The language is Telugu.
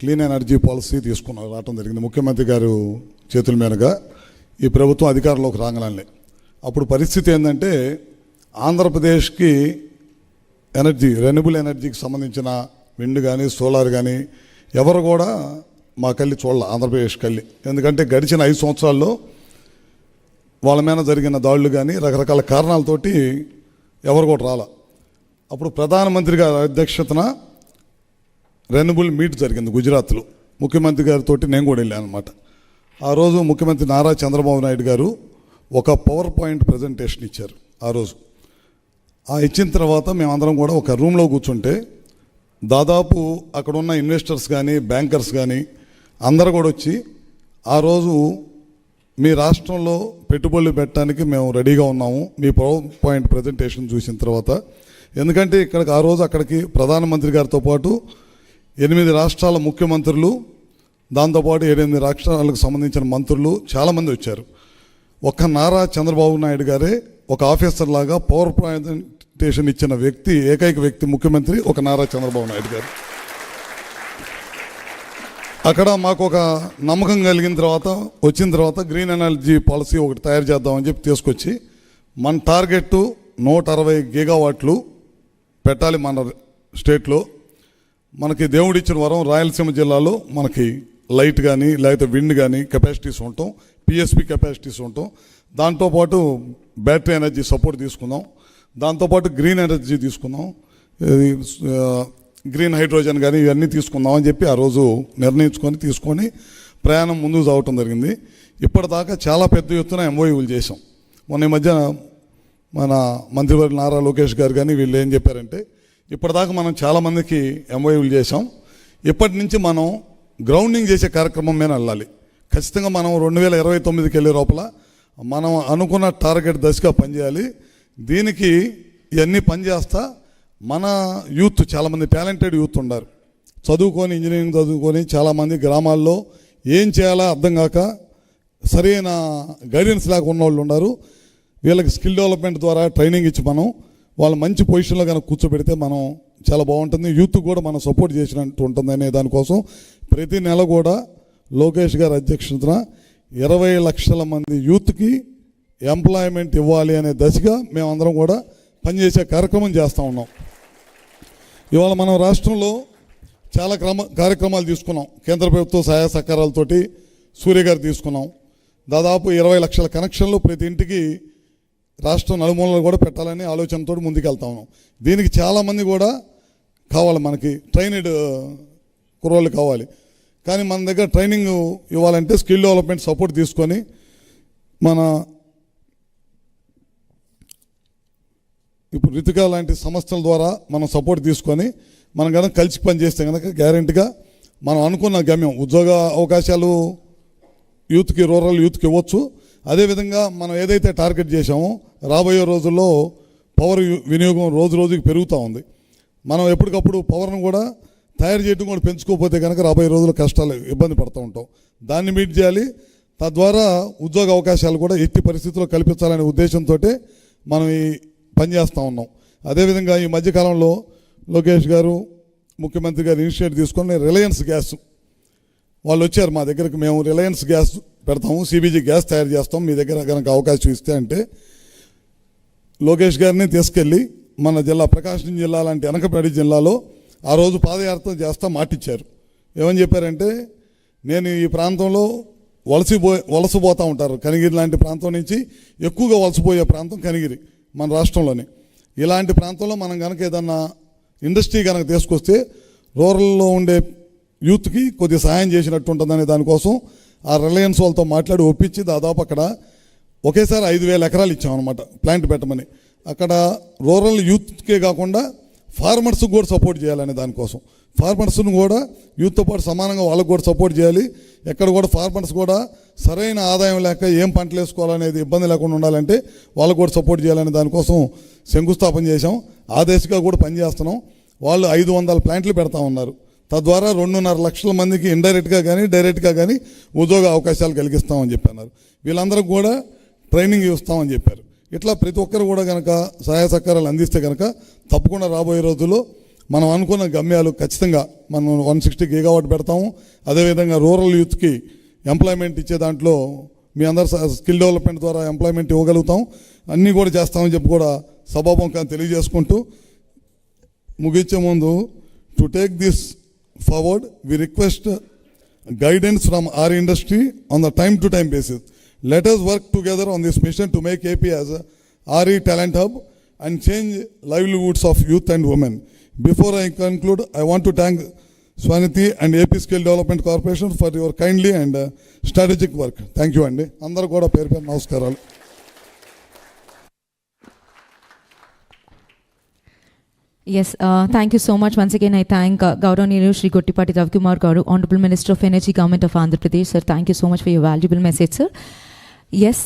క్లీన్ ఎనర్జీ పాలసీ తీసుకున్నారు రావటం జరిగింది. ముఖ్యమంత్రి గారు చేతుల మీదుగా ఈ ప్రభుత్వం అధికారంలోకి రాగలనే అప్పుడు పరిస్థితి ఏంటంటే ఆంధ్రప్రదేశ్కి ఎనర్జీ రెన్యూబుల్ ఎనర్జీకి సంబంధించిన విండ్ కానీ సోలార్ కానీ ఎవరు కూడా మా కళ్ళి చూడాల ఆంధ్రప్రదేశ్ కళ్ళి ఎందుకంటే గడిచిన ఐదు సంవత్సరాల్లో వాళ్ళ మీద జరిగిన దాడులు కానీ రకరకాల కారణాలతోటి ఎవరు కూడా రాల. అప్పుడు ప్రధానమంత్రి గారి అధ్యక్షతన రెన్యుబుల్ మీట్ జరిగింది గుజరాత్లో. ముఖ్యమంత్రి గారితో నేను కూడా వెళ్ళాను అనమాట ఆ రోజు ముఖ్యమంత్రి నారా చంద్రబాబు నాయుడు గారు ఒక పవర్ పాయింట్ ప్రజెంటేషన్ ఇచ్చారు ఆ రోజు. ఆ ఇచ్చిన తర్వాత మేమందరం కూడా ఒక రూమ్లో కూర్చుంటే దాదాపు అక్కడ ఉన్న ఇన్వెస్టర్స్ కానీ బ్యాంకర్స్ కానీ అందరు కూడా వచ్చి ఆ రోజు మీ రాష్ట్రంలో పెట్టుబడులు పెట్టడానికి మేము రెడీగా ఉన్నాము. మీ పవర్ పాయింట్ ప్రజెంటేషన్ చూసిన తర్వాత. ఎందుకంటే ఇక్కడికి ఆ రోజు అక్కడికి ప్రధానమంత్రి గారితో పాటు ఎనిమిది రాష్ట్రాల ముఖ్యమంత్రులు దాంతోపాటు ఏడెనిమిది రాష్ట్రాలకు సంబంధించిన మంత్రులు చాలామంది వచ్చారు. ఒక్క నారా చంద్రబాబు నాయుడు గారే ఒక ఆఫీసర్ లాగా పవర్ ప్రజెంటేషన్ ఇచ్చిన వ్యక్తి ఏకైక వ్యక్తి ముఖ్యమంత్రి ఒక నారా చంద్రబాబు నాయుడు గారు. అక్కడ మాకు ఒక నమ్మకం కలిగిన తర్వాత వచ్చిన తర్వాత గ్రీన్ ఎనర్జీ పాలసీ ఒకటి తయారు చేద్దామని చెప్పి తీసుకొచ్చి మన టార్గెట్ నూట అరవై గిగావాట్లు పెట్టాలి మన స్టేట్లో. మనకి దేవుడిచ్చిన వరం రాయలసీమ జిల్లాలో మనకి లైట్ కానీ లేకపోతే విండ్ కానీ కెపాసిటీస్ ఉంటాం పిఎస్పి కెపాసిటీస్ ఉంటాం. దాంతోపాటు బ్యాటరీ ఎనర్జీ సపోర్ట్ తీసుకుందాం. దాంతోపాటు గ్రీన్ ఎనర్జీ తీసుకుందాం. గ్రీన్ హైడ్రోజన్ కానీ ఇవన్నీ తీసుకుందాం అని చెప్పి ఆ రోజు నిర్ణయించుకొని తీసుకొని ప్రయాణం ముందుకు సాగటం జరిగింది. ఇప్పటిదాకా చాలా పెద్ద ఎత్తున ఎంఓయూలు చేసాం మొన్న ఈ మధ్య మన మంత్రివర్గ నారా లోకేష్ గారు కానీ వీళ్ళు ఏం చెప్పారంటే ఇప్పటిదాకా మనం చాలామందికి ఎంఓయూలు చేసాం ఇప్పటి నుంచి మనం గ్రౌండింగ్ చేసే కార్యక్రమం మీద వెళ్ళాలి. ఖచ్చితంగా మనం రెండు వేల ఇరవై తొమ్మిదికి వెళ్ళే లోపల మనం అనుకున్న టార్గెట్ దశగా పనిచేయాలి. దీనికి ఇవన్నీ పనిచేస్తా మన యూత్ చాలామంది టాలెంటెడ్ యూత్ ఉన్నారు చదువుకొని ఇంజనీరింగ్ చదువుకొని చాలామంది గ్రామాల్లో ఏం చేయాలో అర్థం కాక సరైన గైడెన్స్ లేక ఉన్న వాళ్ళు ఉన్నారు వీళ్ళకి స్కిల్ డెవలప్మెంట్ ద్వారా ట్రైనింగ్ ఇచ్చి మనం వాళ్ళు మంచి పొజిషన్లో కనుక కూర్చోబెడితే మనం చాలా బాగుంటుంది. యూత్ కూడా మనం సపోర్ట్ చేసినట్టు ఉంటుంది అనే దానికోసం ప్రతి నెల కూడా లోకేష్ గారి అధ్యక్షతన ఇరవై లక్షల మంది యూత్కి ఎంప్లాయ్మెంట్ ఇవ్వాలి అనే దశగా మేమందరం కూడా పనిచేసే కార్యక్రమం చేస్తూ ఉన్నాం. ఇవాళ మనం రాష్ట్రంలో చాలా క్రమ కార్యక్రమాలు తీసుకున్నాం. కేంద్ర ప్రభుత్వ సహాయ సహకారాలతోటి సూర్య గారు తీసుకున్నాం. దాదాపు ఇరవై లక్షల కనెక్షన్లు ప్రతి ఇంటికి రాష్ట్రం నలుమూలలు కూడా పెట్టాలని ఆలోచనతో ముందుకెళ్తా ఉన్నాం. దీనికి చాలామంది కూడా కావాలి మనకి ట్రైనడ్ కుర్రోళ్ళు కావాలి. కానీ మన దగ్గర ట్రైనింగ్ ఇవ్వాలంటే స్కిల్ డెవలప్మెంట్ సపోర్ట్ తీసుకొని మన ఇప్పుడు రితిక లాంటి సంస్థల ద్వారా మనం సపోర్ట్ తీసుకొని మనం కనుక కలిసి పనిచేస్తే కనుక గ్యారెంటీగా మనం అనుకున్న గమ్యం ఉద్యోగ అవకాశాలు యూత్కి రూరల్ యూత్కి ఇవ్వచ్చు. అదేవిధంగా మనం ఏదైతే టార్గెట్ చేశామో రాబోయే రోజుల్లో పవర్ వినియోగం రోజు రోజుకి పెరుగుతూ ఉంది. మనం ఎప్పటికప్పుడు పవర్ను కూడా తయారు చేయడం కూడా పెంచుకోకపోతే కనుక రాబోయే రోజుల్లో కష్టాలు ఇబ్బంది పడుతూ ఉంటాం. దాన్ని మీట్ చేయాలి. తద్వారా ఉద్యోగ అవకాశాలు కూడా ఎట్టి పరిస్థితుల్లో కల్పించాలనే ఉద్దేశంతో మనం ఈ పని చేస్తూ ఉన్నాం. అదేవిధంగా ఈ మధ్యకాలంలో లోకేష్ గారు ముఖ్యమంత్రి గారు ఇనిషియేటివ్ తీసుకొని రిలయన్స్ గ్యాస్. వాళ్ళు వచ్చారు మా దగ్గరికి మేము రిలయన్స్ గ్యాస్ పెడతాము సిబిజీ గ్యాస్ తయారు చేస్తాం మీ దగ్గర కనుక అవకాశం ఇస్తే అంటే లోకేష్ గారిని తీసుకెళ్ళి మన జిల్లా ప్రకాశం జిల్లా లాంటి వెనకబడి జిల్లాలో ఆ రోజు పాదయాత్ర చేస్తా మాటిచ్చారు. ఏమని చెప్పారంటే నేను ఈ ప్రాంతంలో వలసిపో వలసపోతూ ఉంటారు. కనిగిరి లాంటి ప్రాంతం నుంచి ఎక్కువగా వలసపోయే ప్రాంతం కనిగిరి మన రాష్ట్రంలోనే. ఇలాంటి ప్రాంతంలో మనం కనుక ఏదన్నా ఇండస్ట్రీ కనుక తీసుకొస్తే రూరల్లో ఉండే యూత్కి కొద్దిగా సహాయం చేసినట్టు ఉంటుందనే దానికోసం ఆ రిలయన్స్ వాళ్ళతో మాట్లాడి ఒప్పించి దాదాపు అక్కడ ఒకేసారి ఐదు వేల ఎకరాలు ఇచ్చామన్నమాట ప్లాంట్ పెట్టమని. అక్కడ రూరల్ యూత్కే కాకుండా ఫార్మర్స్కి కూడా సపోర్ట్ చేయాలనే దానికోసం. ఫార్మర్స్ను కూడా యూత్తో పాటు సమానంగా వాళ్ళకు కూడా సపోర్ట్ చేయాలి. ఎక్కడ కూడా ఫార్మర్స్ కూడా సరైన ఆదాయం లేక ఏం పంటలు వేసుకోవాలనేది ఇబ్బంది లేకుండా ఉండాలంటే వాళ్ళకు కూడా సపోర్ట్ చేయాలనే దానికోసం శంకుస్థాపన చేశాం. ఆ దిశగా కూడా పనిచేస్తున్నాం. వాళ్ళు ఐదు వందల ప్లాంట్లు పెడతా ఉన్నారు. తద్వారా రెండున్నర లక్షల మందికి ఇండైరెక్ట్గా కానీ డైరెక్ట్గా కానీ ఉద్యోగ అవకాశాలు కలిగిస్తామని చెప్పన్నారు. వీళ్ళందరికీ కూడా ట్రైనింగ్ ఇస్తామని చెప్పారు. ఇట్లా ప్రతి ఒక్కరు కూడా కనుక సహాయ సహకారాలు అందిస్తే కనుక తప్పకుండా రాబోయే రోజుల్లో మనం అనుకున్న గమ్యాలు ఖచ్చితంగా మనం వన్ సిక్స్టీ గీగావాట్ పెడతాము. అదేవిధంగా రూరల్ యూత్కి ఎంప్లాయ్మెంట్ ఇచ్చే దాంట్లో మీ అందరు స్కిల్ డెవలప్మెంట్ ద్వారా ఎంప్లాయ్మెంట్ ఇవ్వగలుగుతాం. అన్నీ కూడా చేస్తామని చెప్పి కూడా సభాముఖంగా తెలియజేసుకుంటూ ముగించే ముందు to take this forward we request guidance from our industry on the time to time basis let us work together on this mission to make AP as R E talent hub and change livelihoods of youth and women before I conclude I want to thank Swaniti and AP skill development corporation for your kindly and strategic work thank you అండి అందరూ కూడా పేరు పేరు నమస్కారాలు. Yes, uh, thank you so much. Once again, I thank uh, Gauranilu Shri Gottipati Ravikumar Gauru, Honorable Minister of Energy, Government of Andhra Pradesh. Sir, thank you so much for your valuable message, sir. Yes,